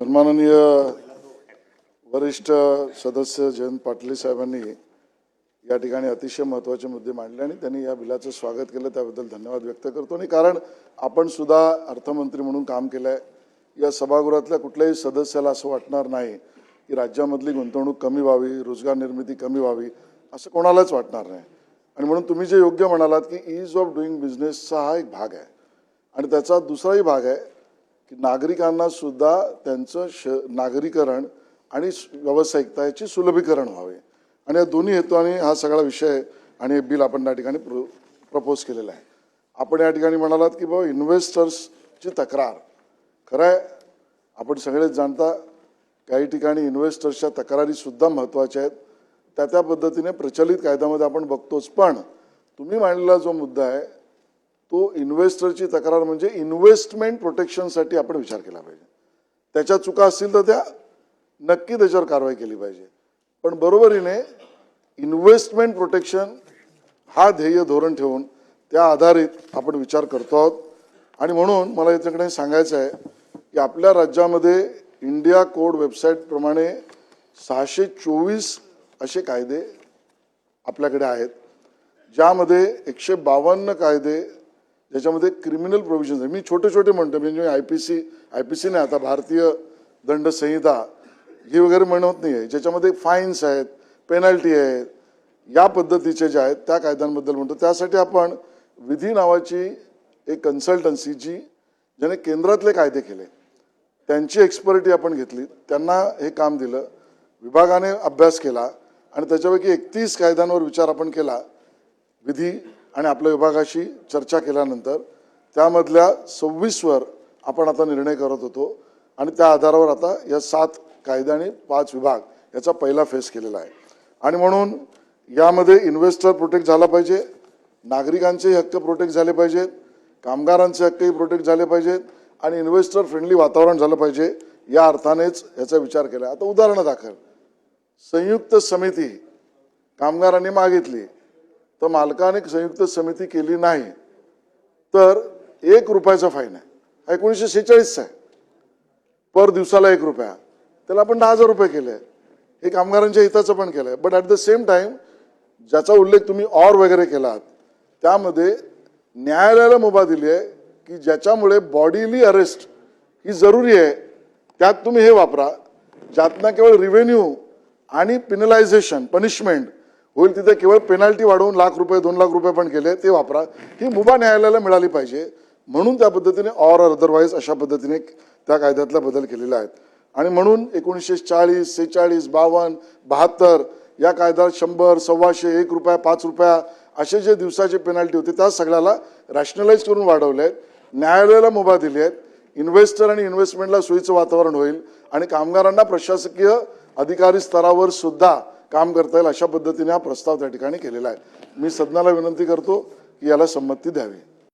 सन्माननीय वरिष्ठ सदस्य जयंत पाटील साहेबांनी या ठिकाणी अतिशय महत्त्वाचे मुद्दे मांडले आणि त्यांनी या बिलाचं स्वागत केलं. त्याबद्दल धन्यवाद व्यक्त करतो. आणि कारण आपण सुद्धा अर्थमंत्री म्हणून काम केलं आहे या सभागृहातल्या कुठल्याही सदस्याला असं वाटणार नाही की राज्यामधली गुंतवणूक कमी व्हावी रोजगार निर्मिती कमी व्हावी असं कोणालाच वाटणार नाही. आणि म्हणून तुम्ही जे योग्य म्हणालात की ईज ऑफ डुईंग बिझनेसचा हा एक भाग आहे. आणि त्याचा दुसराही भाग आहे की नागरिकांना सुद्धा त्यांचं श नागरीकरण आणि व्यावसायिकता याची सुलभीकरण व्हावे. आणि या दोन्ही हेतूने हा सगळा विषय आणि हे बिल आपण त्या ठिकाणी प्रो प्रपोज केलेलं आहे. आपण या ठिकाणी म्हणालात की बाबा इन्व्हेस्टर्सची तक्रार. खरं आहे आपण सगळेच जाणता काही ठिकाणी इन्व्हेस्टर्सच्या तक्रारीसुद्धा महत्त्वाच्या आहेत. त्या त्या पद्धतीने प्रचलित कायद्यामध्ये आपण बघतोच. पण तुम्ही मांडलेला जो मुद्दा आहे तो इन्व्हेस्टरची तक्रार म्हणजे इन्व्हेस्टमेंट प्रोटेक्शनसाठी आपण विचार केला पाहिजे. त्याच्या चुका असतील तर त्या नक्की त्याच्यावर कारवाई केली पाहिजे. पण बरोबरीने इन्व्हेस्टमेंट प्रोटेक्शन हा ध्येय धोरण ठेवून त्या आधारित आपण विचार करतो आहोत. आणि म्हणून मला याच्याकडे सांगायचं आहे की आपल्या राज्यामध्ये इंडिया कोड वेबसाईटप्रमाणे सहाशे चोवीस असे कायदे आपल्याकडे आहेत. ज्यामध्ये एकशे बावन्न कायदे ज्याच्यामध्ये क्रिमिनल प्रोव्हिजन्स आहे. मी छोटे छोटे म्हणतो म्हणजे I P C I P सीने आता भारतीय दंड संहिता ही वगैरे म्हणत नाही आहे ज्याच्यामध्ये फाईन्स आहेत पेनल्टी आहेत या पद्धतीचे ज्या आहेत त्या कायद्यांबद्दल म्हणतो. त्यासाठी आपण विधी नावाची एक कन्सल्टन्सी जी ज्याने केंद्रातले कायदे केले त्यांची एक्सपर्टी आपण घेतली त्यांना हे काम दिलं विभागाने अभ्यास केला आणि त्याच्यापैकी एकतीस कायद्यांवर विचार आपण केला विधी आणि आपल्या विभागाशी चर्चा केल्यानंतर त्यामधल्या सव्वीसवर आपण आता निर्णय करत होतो. आणि त्या आधारावर आता या सात कायदे आणि पाच विभाग याचा पहिला फेस केलेला आहे. आणि म्हणून यामध्ये इन्व्हेस्टर प्रोटेक्ट झाला पाहिजे नागरिकांचेही हक्क प्रोटेक्ट झाले पाहिजेत कामगारांचे हक्कही प्रोटेक्ट झाले पाहिजेत आणि इन्व्हेस्टर फ्रेंडली वातावरण झालं पाहिजे या अर्थानेच याचा विचार केला. आता उदाहरणं दाखल. संयुक्त समिती कामगारांनी मागितली. तर मालकाने संयुक्त समिती केली नाही तर एक रुपयाचा फाईन आहे. एकोणीसशे सेहेचाळीसचा आहे. पर दिवसाला एक रुपया. त्याला आपण दहा हजार रुपये केले. हे कामगारांच्या हिताचं पण केलं आहे. But at the same time ज्याचा उल्लेख तुम्ही ऑर वगैरे केलात त्यामध्ये न्यायालयाला मुभा दिली आहे की ज्याच्यामुळे बॉडीली अरेस्ट ही जरुरी आहे त्यात तुम्ही हे वापरा. ज्यातनं केवळ रिव्हेन्यू आणि पिनलायझेशन पनिशमेंट होईल तिथे केवळ पेनल्टी वाढवून लाख रुपये दोन लाख रुपये पण केले ते वापरा. ही मुभा न्यायालयाला मिळाली पाहिजे. म्हणून त्या पद्धतीने ऑर अदरवाईज अशा पद्धतीने त्या कायद्यातला बदल केलेला आहेत आणि म्हणून एकोणीसशे चाळीस सेहेचाळीस बावन्न बहात्तर या कायद्यात शंभर सव्वाशे एक रुपया पाच रुपया असे जे दिवसाचे पेनल्टी होते त्या सगळ्याला रॅशनलाइज करून वाढवले. आहेत न्यायालयाला मुभा दिली आहेत इन्व्हेस्टर आणि इन्व्हेस्टमेंटला सोयीचं वातावरण होईल. आणि कामगारांना प्रशासकीय अधिकारी स्तरावर सुद्धा काम करता येईल अशा पद्धतीने हा प्रस्ताव त्या ठिकाणी केलेला आहे. मी सदनाला विनंती करतो की याला संमती द्यावी.